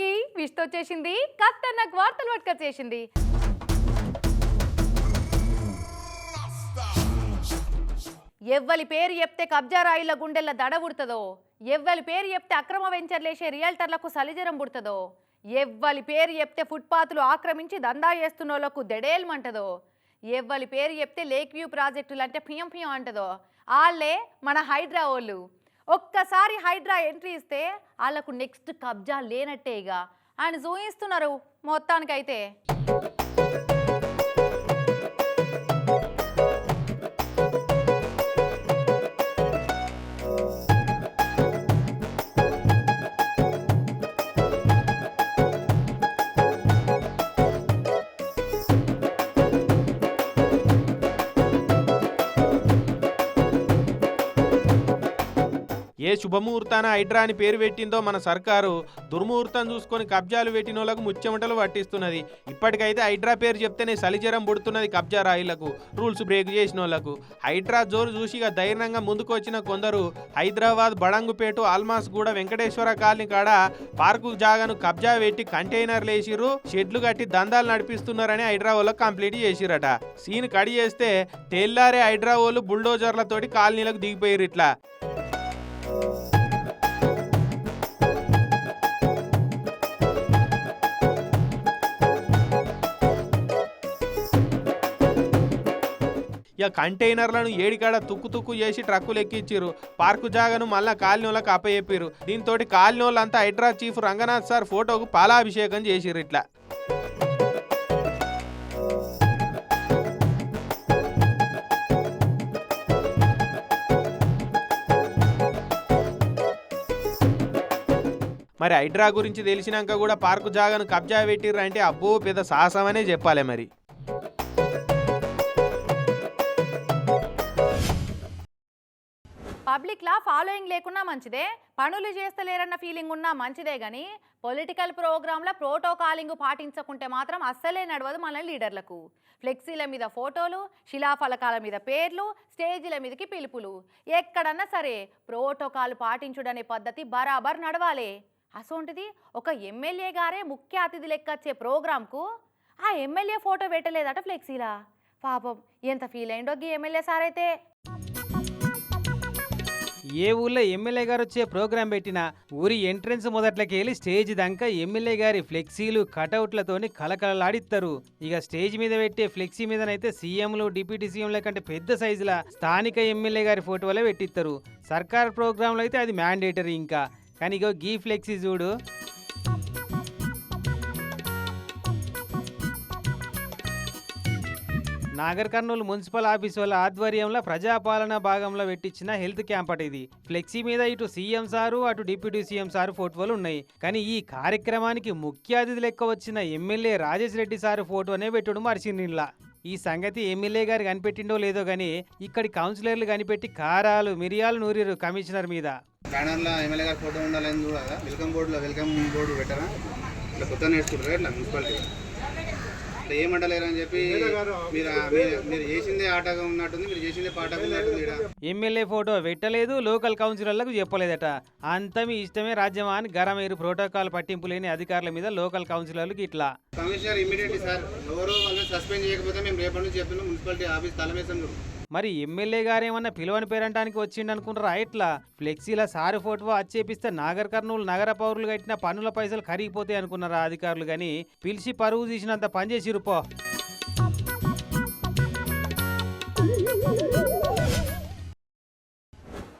అందరికీ విష్తో వచ్చేసింది ఖతర్నాక్ వార్తలు పట్టుకొచ్చేసింది. ఎవ్వలి పేరు చెప్తే కబ్జా రాయిల గుండెల దడ పుడుతుందో ఎవ్వలి పేరు చెప్తే అక్రమ వెంచర్లేసే రియల్టర్లకు సలిజరం పుడుతుందో ఎవ్వలి పేరు చెప్తే ఫుట్పాత్లు ఆక్రమించి దందా చేస్తున్న వాళ్ళకు దెడేల్మంటదో ఎవ్వలి పేరు చెప్తే లేక్ వ్యూ ప్రాజెక్టులు అంటే పియం పియం అంటదో వాళ్ళే మన హైడ్రా వాళ్ళు. ఒక్కసారి హైడ్రా ఎంట్రీ ఇస్తే వాళ్ళకు నెక్స్ట్ కబ్జా లేనట్టే ఇక ఆయన చూయిస్తున్నారు మొత్తానికైతే. ఏ శుభముహూర్తాన హైడ్రా అని పేరు పెట్టిందో మన సర్కారు దుర్ముహూర్తం చూసుకొని కబ్జాలు పెట్టిన వాళ్ళకు ముచ్చెమటలు పట్టిస్తున్నది. ఇప్పటికైతే హైడ్రా పేరు చెప్తేనే సలిజరం పుడుతున్నది కబ్జా రాయిలకు రూల్స్ బ్రేక్ చేసిన వాళ్ళకు హైడ్రా జోరు చూసి ధైర్యంగా ముందుకు వచ్చిన కొందరు హైదరాబాద్ బడంగుపేట ఆల్మాస్ కూడా వెంకటేశ్వర కాలనీ కాడ పార్కు జాగాను కబ్జా పెట్టి కంటైనర్లు వేసిరు షెడ్లు కట్టి దందాలు నడిపిస్తున్నారని హైదరాబాద్ కంప్లీట్ చేసిరట. సీన్ కడి చేస్తే తెల్లారే హైడ్రా వాళ్ళు బుల్డోజర్లతోటి కాలనీలకు దిగిపోయారు ఇట్లా. ఇక కంటైనర్లను ఏడికాడ తుక్కు తుక్కు చేసి ట్రక్కులు ఎక్కించారు పార్కు జాగను మళ్ళా కాలనీలకు అప్పచెప్పారు దీంతో కాలనీలంతా హైడ్రా చీఫ్ రంగనాథ్ సార్ ఫోటోకు పాలాభిషేకం చేసిరు ఇట్లా. మరి హైడ్రా గురించి తెలిసినాక కూడా పార్కు జాగను కబ్జా పెట్టిర్రు అంటే అబ్బో పెద్ద సాహసమనే చెప్పాలి మరి. పబ్లిక్లా ఫాలోయింగ్ లేకున్నా మంచిదే పనులు చేస్తలేరన్న ఫీలింగ్ ఉన్నా మంచిదే కానీ పొలిటికల్ ప్రోగ్రాంల ప్రోటోకాలింగ్ పాటించకుంటే మాత్రం అస్సలే నడవదు మన లీడర్లకు. ఫ్లెక్సీల మీద ఫోటోలు శిలాఫలకాల మీద పేర్లు స్టేజీల మీదకి పిలుపులు. ఎక్కడన్నా సరే ప్రోటోకాల్ పాటించుడనే పద్ధతి బరాబర్ నడవాలి. అసోంటిది ఒక ఎమ్మెల్యే గారే ముఖ్య అతిథి లెక్కచ్చే ప్రోగ్రాంకు ఆ ఎమ్మెల్యే ఫోటో పెట్టలేదట ఫ్లెక్సీలా? పాపం ఎంత ఫీల్ అయిందో గీ ఎమ్మెల్యే సార్ అయితే. ఏ ఊళ్ళో ఎమ్మెల్యే గారు వచ్చే ప్రోగ్రాం పెట్టినా ఊరి ఎంట్రన్స్ మొదట్లకి వెళ్ళి స్టేజ్ దాకా ఎమ్మెల్యే గారి ఫ్లెక్సీలు కటౌట్లతోని కలకలలాడిస్తారు ఇక స్టేజ్ మీద పెట్టే ఫ్లెక్సీ మీదనైతే సీఎంలు డిప్యూటీ సీఎంల కంటే పెద్ద సైజుల స్థానిక ఎమ్మెల్యే గారి ఫోటోలే పెట్టిస్తారు సర్కార్ ప్రోగ్రాంలో అయితే అది మ్యాండేటరీ ఇంకా. కానీ ఇగో గీ ఫ్లెక్సీ చూడు. నాగర్ కర్నూలు మున్సిపల్ ఆఫీస్ వాళ్ళ ఆధ్వర్యంలో ప్రజాపాలన భాగంలో పెట్టించిన హెల్త్ క్యాంప్ అట ఇది. ఫ్లెక్సీ మీద ఇటు సీఎం సారు అటు డిప్యూటీ సీఎం సారు ఫోటోలు ఉన్నాయి. కానీ ఈ కార్యక్రమానికి ముఖ్య అతిథి లెక్క వచ్చిన ఎమ్మెల్యే రాజేష్ రెడ్డి సారు ఫోటోనే పెట్టడం మరిచిందిలా ఈ సంగతి ఎమ్మెల్యే గారు కనిపెట్టిండో లేదో కానీ ఇక్కడి కౌన్సిలర్లు కనిపెట్టి కారాలు మిరియాలు నూరిరు కమిషనర్ మీద. బ్యానర్లో ఎమ్మెల్యే గారి ఫోటో ఉండాలని చూడాలా? వెల్కమ్ బోర్డులో వెల్కమ్ బోర్డు పెట్టారా ఇట్లా కొత్త నేర్చుకుంటారా? ఇట్లా మున్సిపాలిటీ? ఇట్లా ఏమంటలేరు అని చెప్పి మీరు మీరు- చేసిందే ఆటగా ఉన్నట్టుంది మీరు చేసిందే పాటగా ఉన్నట్టుంది. ఎమ్మెల్యే ఫోటో పెట్టలేదు లోకల్ కౌన్సిలర్లకు చెప్పలేదట. అంతా మీ ఇష్టమే రాజ్యమా అని గరమేరు ప్రోటోకాల్ పట్టింపు లేని అధికారుల మీద లోకల్ కౌన్సిలర్లకు ఇట్లా. కమిషనర్ ఇమీడియట్లీ సార్ ఎవరు వాళ్ళని సస్పెండ్ చేయకపోతే మేము రేపటి నుంచి చెప్తున్నాం మున్సిపాలిటీ ఆఫీస్ తలమేసాం. మరి ఎమ్మెల్యే గారేమన్నా పిలువని పేరంటానికి వచ్చిండు అనుకుంటారా ఎట్లా? ఫ్లెక్సీల సారి ఫోటో అచ్చేపిస్తే నాగర్ కర్నూలు నగర పౌరులు కట్టిన పన్నుల పైసలు కరిగిపోతాయి అనుకున్నారా అధికారులు కానీ పిలిచి పరువు తీసినంత పని పో.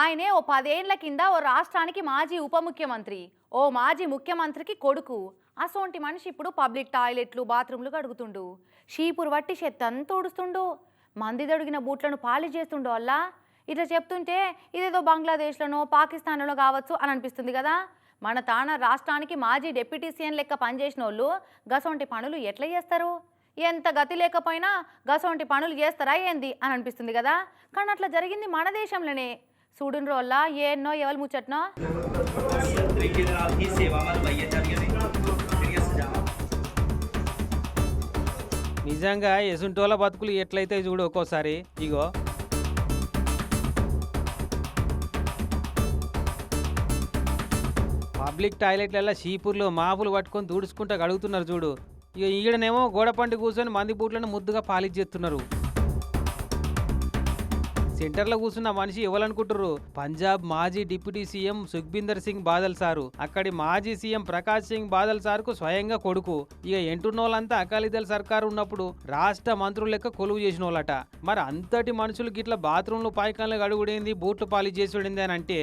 ఆయనే ఓ పదేండ్ల కింద ఓ రాష్ట్రానికి మాజీ ఉప ముఖ్యమంత్రి. ఓ మాజీ ముఖ్యమంత్రికి కొడుకు. అసోంటి మనిషి ఇప్పుడు పబ్లిక్ టాయిలెట్లు బాత్రూంలు కడుగుతుండు. షీపురు వట్టి చెత్తంతా ఊడుస్తుండు మంది దొడిగిన బూట్లను పాలిష్ చేస్తుండే వల్ల ఇట్లా చెప్తుంటే ఇదేదో బంగ్లాదేశ్లోనో పాకిస్తాన్లో కావచ్చు అని అనిపిస్తుంది కదా? మన తాన రాష్ట్రానికి మాజీ డిప్యూటీ సీఎం లెక్క పనిచేసిన వాళ్ళు గసొంటి పనులు ఎట్లా చేస్తారు? ఎంత గతి లేకపోయినా గసొంటి పనులు చేస్తారా ఏంది అని అనిపిస్తుంది కదా? కానీ అట్లా జరిగింది మన దేశంలోనే. చూడుండ్రు వల్ల ఎన్నో ఎవరు ముచ్చట్నో? నిజంగా ఎసుంటోల బతుకులు ఎట్లయితే చూడు ఒక్కోసారి ఇగో. పబ్లిక్ టాయిలెట్లలో షీపుర్లు మాపులు పట్టుకొని తుడుచుకుంటా కడుగుతున్నారు చూడు. ఇక ఈడనేమో గోడపంటి కూర్చొని మంది బూట్లను ముద్దుగా పాలిచ్చేస్తున్నారు. సెంటర్లో కూర్చున్న మనిషి ఎవరనుకుంటారు పంజాబ్ మాజీ deputy CM Sukhbir Singh Badal sir. అక్కడి మాజీ సీఎం ప్రకాష్ సింగ్ బాదల్ సార్కు స్వయంగా కొడుకు. ఇక ఎంటున్నోళ్ళంతా అకాలీదళ సర్కారు ఉన్నప్పుడు రాష్ట్ర మంత్రులు లెక్క కొలువు చేసిన వాళ్ళట మరి అంతటి మనుషులు గిట్ల బాత్రూంలు పాయకాలు గడుగుడేంది బూట్లు పాలి చేసుడింది అని అంటే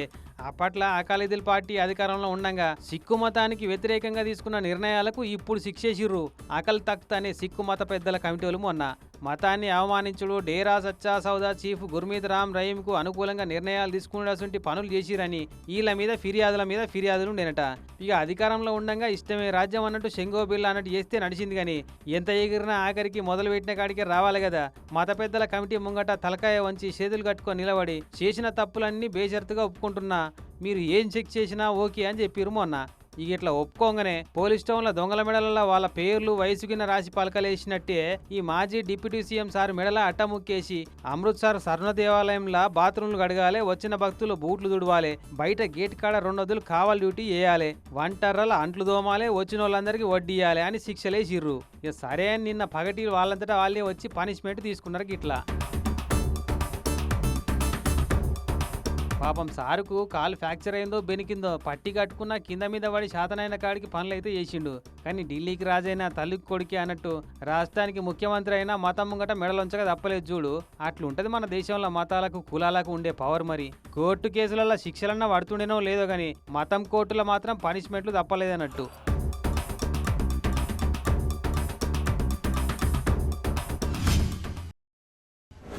అప్పట్లో అకాలీదళ పార్టీ అధికారంలో ఉండంగా సిక్కు మతానికి వ్యతిరేకంగా తీసుకున్న నిర్ణయాలకు ఇప్పుడు శిక్షేసిర్రు. అకల్ తఖ్త్ అనే సిక్కు మత పెద్దల కమిటీలు మొన్న. మతాన్ని అవమానించుడు డేరా సచ్చా సౌదా చీఫ్ గుర్మీత్ రామ్ రహీంకు అనుకూలంగా నిర్ణయాలు తీసుకునేటువంటి పనులు చేసిరని వీళ్ళ మీద ఫిర్యాదుల మీద ఫిర్యాదులు ఉండేనట. ఇక అధికారంలో ఉండగా ఇష్టమే రాజ్యం అన్నట్టు శంగో బిల్ అన్నట్టు చేస్తే నడిచింది కానీ ఎంత ఎగిరినా ఆఖరికి మొదలు పెట్టిన కాడికే రావాలి కదా మత పెద్దల కమిటీ ముంగట తలకాయ వంచి చేతులు కట్టుకొని నిలబడి చేసిన తప్పులన్నీ బేషరతుగా ఒప్పుకుంటున్నా మీరు ఏం చెక్ చేసినా ఓకే అని చెప్పిరు మొన్న. ఇక ఇట్లా ఒప్పుకోగానే పోలీస్ టౌన్ల దొంగల మెడలలో వాళ్ళ పేర్లు వయసుగిన రాసి పలకలేసినట్టే ఈ మాజీ డిప్యూటీ సీఎం సార్ మెడల అట్టముక్కేసి అమృత్సర్ స్వర్ణ దేవాలయంలో బాత్రూంలు గడగాలి వచ్చిన భక్తులు బూట్లు దుడవాలి బయట గేట్ కాడ రెండు కావాలి డ్యూటీ వేయాలి వంటర్రల అంట్లు దోమాలి వచ్చిన వాళ్ళందరికీ వడ్డీయాలి అని శిక్షలేసిర్రు. ఇక సరే అని నిన్న పగటి వాళ్ళంతటా వాళ్ళే వచ్చి పనిష్మెంట్ తీసుకున్నారు ఇట్లా పాపం సారుకు కాలు ఫ్రాక్చర్ అయిందో బెనికిందో పట్టి కట్టుకున్న కింద మీద పడి శాతనైన కాడికి పనులు అయితే చేసిండు. కానీ ఢిల్లీకి రాజైన తల్లికి కొడుకి అన్నట్టు రాష్ట్రానికి ముఖ్యమంత్రి అయినా మతం ముంగట మెడలుంచక తప్పలేదు చూడు. అట్లుంటది మన దేశంలో మతాలకు కులాలకు ఉండే పవర్ మరి. కోర్టు కేసులలో శిక్షలన్నా పడుతుండేనో లేదో కానీ మతం కోర్టులో మాత్రం పనిష్మెంట్లు తప్పలేదన్నట్టు.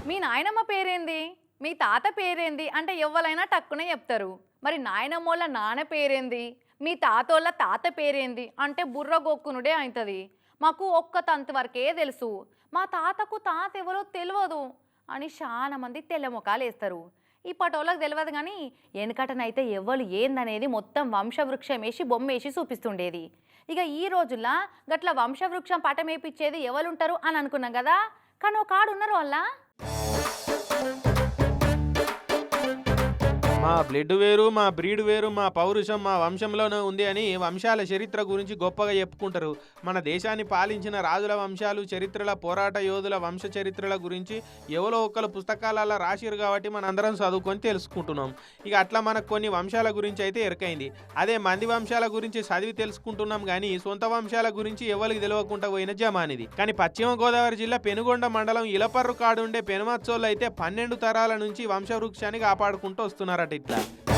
మీ నాయనమ్మ పేరేంది? మీ తాత పేరేంది? అంటే ఎవ్వరైనా టక్కునే చెప్తారు. మరి నాయనమ్మోళ్ళ నాన్న పేరేంది? మీ తాతోళ్ళ తాత పేరేంది? అంటే బుర్ర గొక్కునుడే అవుతుంది మాకు ఒక్క తంతు వరకే తెలుసు. మా తాతకు తాత ఎవరో తెలియదు అని చాలా మంది వేస్తారు ఇప్పటి వేస్తారు. ఇప్పటోళ్ళకి తెలియదు కానీ వెనకటనైతే ఎవరు ఏందనేది మొత్తం వంశవృక్షం వేసి బొమ్మ వేసి చూపిస్తుండేది. ఇక ఈ రోజుల్లో గట్ల వంశవృక్షం పటం వేపిచ్చేది ఎవరుంటారు అని అనుకున్నాం కదా? కానీ ఒక ఆడు ఉన్నారు వాళ్ళ. మా బ్లడ్ వేరు మా బ్రీడ్ వేరు మా పౌరుషం మా వంశంలోనే ఉంది అని వంశాల చరిత్ర గురించి గొప్పగా చెప్పుకుంటారు. మన దేశాన్ని పాలించిన రాజుల వంశాలు చరిత్రల పోరాట యోధుల వంశ చరిత్రల గురించి ఎవరో ఒకరు పుస్తకాలలో రాసిరు కాబట్టి మన అందరం చదువుకొని తెలుసుకుంటున్నాం. ఇక అట్లా మనకు కొన్ని వంశాల గురించి అయితే ఎరకైంది. అదే మంది వంశాల గురించి చదివి తెలుసుకుంటున్నాం కానీ సొంత వంశాల గురించి ఎవరికి తెలియకుండా పోయిన జమానిది. కానీ పశ్చిమ గోదావరి జిల్లా పెనుగొండ మండలం ఇలపర్రు కాడుండే పెనుమత్సోళ్ళు అయితే పన్నెండు తరాల నుంచి వంశవృక్షాన్ని కాపాడుకుంటూ వస్తున్నారట. ఇట్లా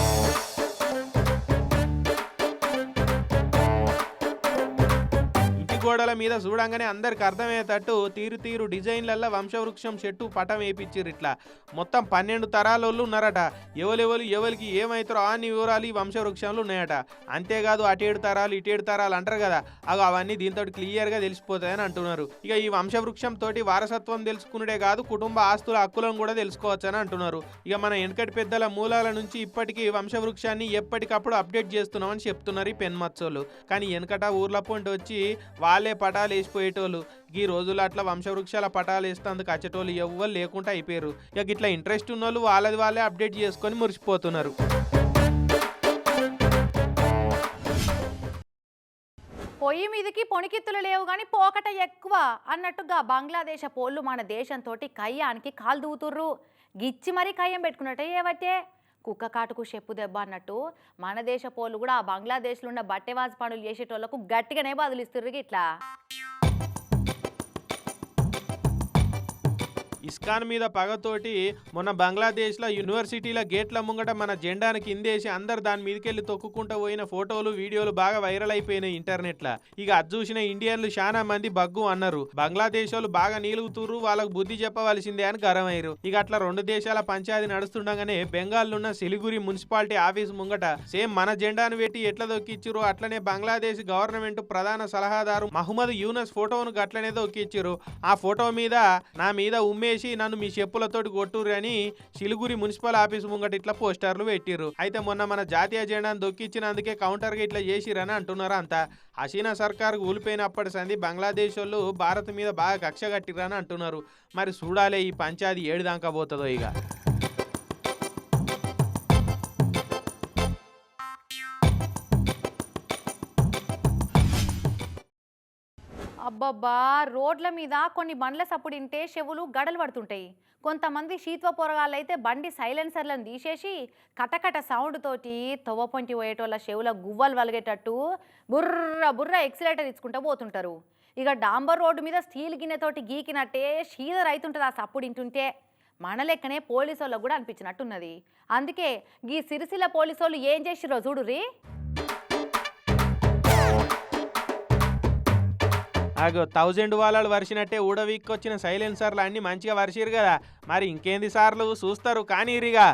గోడల మీద చూడంగానే అందరికి అర్థమయ్యేటట్టు తీరు తీరు డిజైన్లల్లో వంశవృక్షం చెట్టు పటం వేయించారు ఇట్లా. మొత్తం పన్నెండు తరాలోళ్ళు ఉన్నారట. ఎవరెవరు ఎవరికి ఏమవుతారో అన్ని వివరాలు ఈ వంశవృక్షంలో ఉన్నాయట. అంతేకాదు అటేడు తరాలు ఇటేడు తరాలు అంటారు కదా. అగో అవన్నీ దీంతో క్లియర్గా తెలిసిపోతాయని అంటున్నారు. ఇక ఈ వంశవృక్షం తోటి వారసత్వం తెలుసుకున్నడే కాదు కుటుంబ ఆస్తుల హక్కులను కూడా తెలుసుకోవచ్చని అంటున్నారు. ఇక మన వెనకటి పెద్దల మూలాల నుంచి ఇప్పటికీ వంశవృక్షాన్ని ఎప్పటికప్పుడు అప్డేట్ చేస్తున్నామని చెప్తున్నారు ఈ పెన్మత్సోళ్ళు కానీ వెనకట ఊర్ల పొంటి వచ్చి వాళ్ళ పటాలు వేసిపోయేటోళ్ళు. ఈ రోజులు అట్లా వంశవృక్షాల పటాలు వేస్తేందుకు వచ్చేటోళ్ళు ఎవ్వరు లేకుండా అయిపోయారు. ఇక ఇట్లా ఇంట్రెస్ట్ ఉన్న వాళ్ళు వాళ్ళది వాళ్ళే అప్డేట్ చేసుకొని మురిసిపోతున్నారు. పొయ్యి మీదకి పొణికిత్తులు లేవు కానీ పోకట ఎక్కువ అన్నట్టుగా బంగ్లాదేశ్ పోళ్ళు మన దేశంతో కయ్యానికి కాలు దూతుర్రు. గిచ్చి మరీ కయ్యం పెట్టుకున్నట్టే ఏవట్టే? కుక్క కాటుకు చెప్పు దెబ్బ అన్నట్టు మన దేశ పోలు కూడా ఆ బంగ్లాదేశ్లో ఉన్న బట్టెవాజ్ పనులు చేసేటోళ్ళకు గట్టిగానే బదులిస్తుర్రు ఇట్లా ఇస్కాన్ మీద పగతోటి మొన్న బంగ్లాదేశ్లో యూనివర్సిటీల గేట్ల ముంగట మన జెండాను కిందేసి అందరు దాని మీదకెళ్ళి తొక్కుకుంటూ పోయిన ఫోటోలు వీడియోలు బాగా వైరల్ అయిపోయినాయి ఇంటర్నెట్లో. ఇక అది చూసిన ఇండియన్లు చాలా మంది బగ్గు అన్నారు. బంగ్లాదేశ్ వాళ్ళు బాగా నీలుగుతుర్రు వాళ్ళకు బుద్ధి చెప్పవలసిందే అని గరమయ్యారు. ఇక అట్లా రెండు దేశాల పంచాయతీ నడుస్తుండగానే బెంగాల్లో ఉన్న సిలిగురి మున్సిపాలిటీ ఆఫీస్ ముంగట సేమ్ మన జెండాను పెట్టి ఎట్లా దొక్కిచ్చిరు అట్లనే బంగ్లాదేశ్ గవర్నమెంట్ ప్రధాన సలహాదారు మహమ్మద్ యూనస్ ఫోటోను గట్లనే దొక్కిచ్చిరు ఆ ఫోటో మీద నా మీద ఉమ్మేసి నన్ను మీ చెప్పులతోటి కొట్టుర్రు అని సిలిగురి మున్సిపల్ ఆఫీస్ ముంగట ఇట్లా పోస్టర్లు పెట్టిర్రు. అయితే మొన్న మన జాతీయ జెండాను దొక్కిచ్చినందుకే కౌంటర్గా ఇట్లా చేసిరని అంటున్నారు అంతా. హసీనా సర్కార్ కూలిపోయినప్పటి సంది బంగ్లాదేశ్ వాళ్ళు భారత్ మీద బాగా కక్ష కట్టిరని అంటున్నారు. మరి చూడాలే ఈ పంచాయతీ ఏడు దాకా పోతుందో ఇక. అబ్బబ్బా! రోడ్ల మీద కొన్ని బండ్ల సప్పుడింటే చెవులు గడలు పడుతుంటాయి. కొంతమంది శీత్వ పొరగాళ్ళు అయితే బండి సైలెన్సర్లను తీసేసి కటకట సౌండ్ తోటి తవ్వపొంటి పోయేటోళ్ళ చెవుల గువ్వలు వలిగేటట్టు బుర్ర బుర్ర ఎక్సిలేటర్ ఇచ్చుకుంటూ పోతుంటారు. ఇక డాంబర్ రోడ్డు మీద స్టీల్ గిన్నెతోటి గీకినట్టే షీదర్ అవుతుంటుంది ఆ సప్పుడు ఇంటుంటే మన లెక్కనే పోలీసు వాళ్ళకు కూడా అనిపించినట్టున్నది. అందుకే గీ సిరిసిల్ల పోలీసు వాళ్ళు ఏం చేసిరో రీ అగో థౌజండ్ వాలాలు వరిసినట్టే ఊడవీక్కొచ్చిన సైలెన్సర్లు అన్నీ మంచిగా వరిసిరు కదా. మరి ఇంకేంది సార్లు? చూస్తారు కానీ ఇరిగా.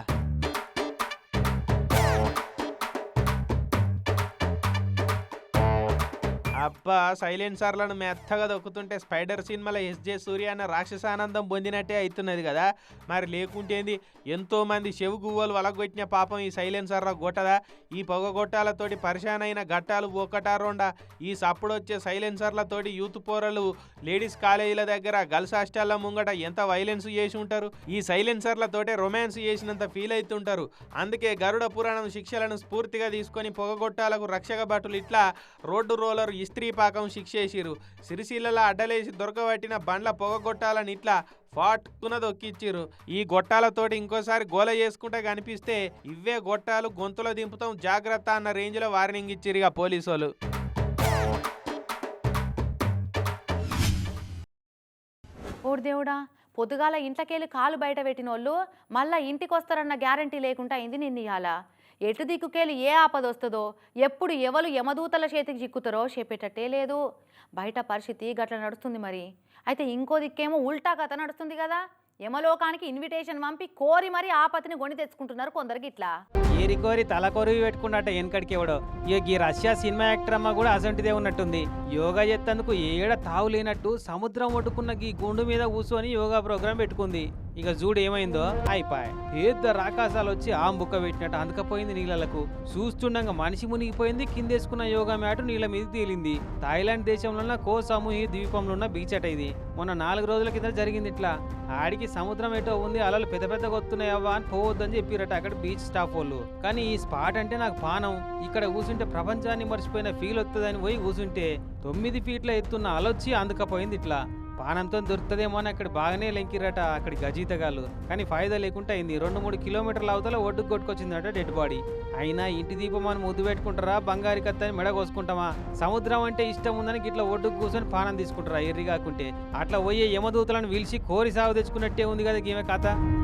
అబ్బా సైలెన్సర్లను మెత్తగా దొక్కుతుంటే స్పైడర్ సినిమాలో ఎస్జే సూర్య అన్న రాక్షసానందం పొందినట్టే అవుతున్నది కదా. మరి లేకుంటేంది ఎంతోమంది చెవు గువ్వలు వలగొట్టిన పాపం ఈ సైలెన్సర్ల గొట్టదా? ఈ పొగ గొట్టాలతోటి పరిశాన్ అయిన గట్టాలు ఒక్కటారోండా? ఈ సప్పుడొచ్చే సైలెన్సర్లతోటి యూత్ పోరలు లేడీస్ కాలేజీల దగ్గర గర్ల్స్ హాస్టల్ల ముంగట ఎంత వైలెన్స్ చేసి ఉంటారు? ఈ సైలెన్సర్లతోటే రొమాన్స్ చేసినంత ఫీల్ అవుతుంటారు అందుకే గరుడ పురాణం శిక్షలను స్ఫూర్తిగా తీసుకొని పొగగొట్టాలకు రక్షక భటులు ఇట్లా రోడ్డు రోలర్ ఇస్తే పాకం శిక్షేసిరు సిరిసిల్లలో అడ్డలేసి దొరకబట్టిన బండ్ల పొగగొట్టాలని ఇట్లా ఫాట్కున దొక్కిచ్చిరు ఈ గొట్టాలతోటి ఇంకోసారి గోల చేసుకుంటే కనిపిస్తే ఇవే గొట్టాలు గొంతులో దింపుతాం జాగ్రత్త అన్న రేంజ్లో వార్నింగ్ ఇచ్చిరు ఇక పోలీసు వాళ్ళు ఓడి దేవుడా పొద్దుగాల ఇంట్లోకెళ్ళి కాలు బయట పెట్టిన వాళ్ళు మళ్ళీ ఇంటికి వస్తారన్న గ్యారంటీ లేకుండా అయింది నిన్న ఇవాళ ఎటు దిక్కుకెళ్ళి ఏ ఆపద వస్తుందో ఎప్పుడు ఎవరు యమదూతల చేతికి చిక్కుతారో చెప్పేటట్టే లేదు. బయట పరిస్థితి గట్ల నడుస్తుంది మరి. అయితే ఇంకో దిక్కేమో ఉల్టా కథ నడుస్తుంది కదా. యమలోకానికి ఇన్విటేషన్ పంపి కోరి మరి ఆపతిని కొని తెచ్చుకుంటున్నారు కొందరికి ఇట్లా ఏరి కోరి తల కొరివి పెట్టుకున్నట్ట వెనకడికి ఎవడో. ఈ రష్యా సినిమా యాక్టర్ అమ్మ కూడా అసంటిదే ఉన్నట్టుంది. యోగా చేస్తేందుకు ఏడ తావు లేనట్టు సముద్రం ఒడ్డుకున్న ఈ గుండు మీద కూర్చొని యోగా ప్రోగ్రాం పెట్టుకుంది. ఇక చూడు ఏమైందో? అయిపోయి. ఏద్దరు రాకాసాలు వచ్చి ఆ బుక్క పెట్టినట్టు అందుకపోయింది నీళ్ళలకు. చూస్తుండగా మనిషి మునిగిపోయింది కిందేసుకున్న యోగా మ్యాటు నీళ్ళ మీద తేలింది. థాయిలాండ్ దేశంలో ఉన్న కో సమూహి ద్వీపంలో ఉన్న బీచ్ అట ఇది. మొన్న నాలుగు రోజుల కింద జరిగింది ఇట్లా. ఆడికి సముద్రం ఏటో ఉంది అలలు పెద్ద పెద్దగా వస్తున్నాయి అని పోవద్దని చెప్పిరట అక్కడ బీచ్ స్టాఫ్ వాళ్ళు. కానీ ఈ స్పాట్ అంటే నాకు పానం ఇక్కడ కూర్చుంటే ప్రపంచాన్ని మర్చిపోయిన ఫీల్ వస్తుందని పోయి కూర్చుంటే తొమ్మిది ఫీట్ల ఎత్తున్న అలొచ్చి అందుకపోయింది ఇట్లా. పానంతో దొరుకుతుందేమో అని అక్కడ బాగానే లెంకిరట అక్కడి గజీతగాళ్ళు. కానీ ఫాయిదా లేకుండా అయింది. రెండు మూడు కిలోమీటర్ల అవతల ఒడ్డుకు కొట్టుకొచ్చిందట డెడ్ బాడీ. అయినా ఇంటి దీపం మనం ముద్దు పెట్టుకుంటారా? బంగారు కత్తని మెడ కోసుకుంటామా? సముద్రం అంటే ఇష్టం ఉందని ఇట్లా ఒడ్డుకు కూర్చొని పానం తీసుకుంటారా? ఎర్రి కాకుంటే. అట్లా పోయే యమదూతలను పిలిచి కోరి సాగు తెచ్చుకున్నట్టే ఉంది కదా ఈమె కథ.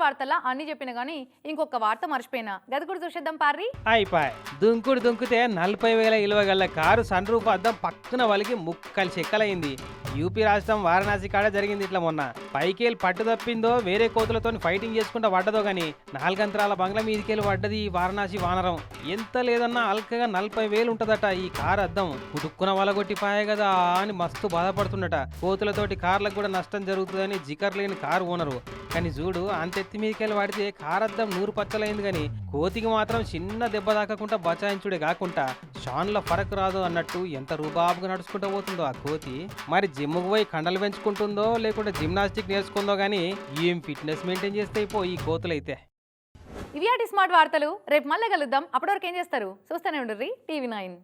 ఈ వార్తలా అన్ని చెప్పిన కానీ ఇంకొక వార్త మర్చిపోయినా. గది కూడా చూసేద్దాం పారి అయిపోయి. దుంకుడు దుంకుతే నలభై వేల ఇలువ గల కారు సన్ రూఫ్ అద్దం పక్కన వలికి ముక్కలు చెక్కలైంది. యూపీ రాష్ట్రం వారణాసి కాడ జరిగింది ఇట్లా మొన్న. పైకేళ్ళు పట్టు తప్పిందో వేరే కోతులతో ఫైటింగ్ చేసుకుంటా పడ్డదో గాని నాలుగంతరాల బంగ్లా మీదికెళ్ళి పడ్డది ఈ వారణాసి వానరం. ఎంత లేదన్నా అల్కగా నలభై వేలు ఉంటదట ఈ కారు అద్దం. కుటుక్కున వలగొట్టి పాయే కదా అని మస్తు బాధపడుతుండట. కోతులతోటి కార్లకు కూడా నష్టం జరుగుతుందని జికర్ లేని కారు ఓనరు. కానీ చూడు అంతే మీదకెళ్ళి వాడితే కారద్దం నూరు పచ్చలైంది కానీ కోతికి మాత్రం చిన్న దెబ్బ తాకకుండా బచాయించుడే కాకుండా షాన్ల ఫరక్ రాదు అన్నట్టు ఎంత రూబాబుగా నడుచుకుంటూ పోతుందో ఆ కోతి. మరి జిమ్కు పోయి కండలు పెంచుకుంటుందో లేకుంటే జిమ్నాస్టిక్ నేర్చుకుందో కానీ ఏం ఫిట్నెస్ మెయింటైన్ చేస్తే పో ఈ కోతులైతే. ఇవి అటు స్మార్ట్ వార్తలు. రేపు మళ్ళీ కలుద్దాం. అప్పటివరకు ఏం చేస్తారు? చూస్తూనే ఉండర్రి టీవీ నైన్.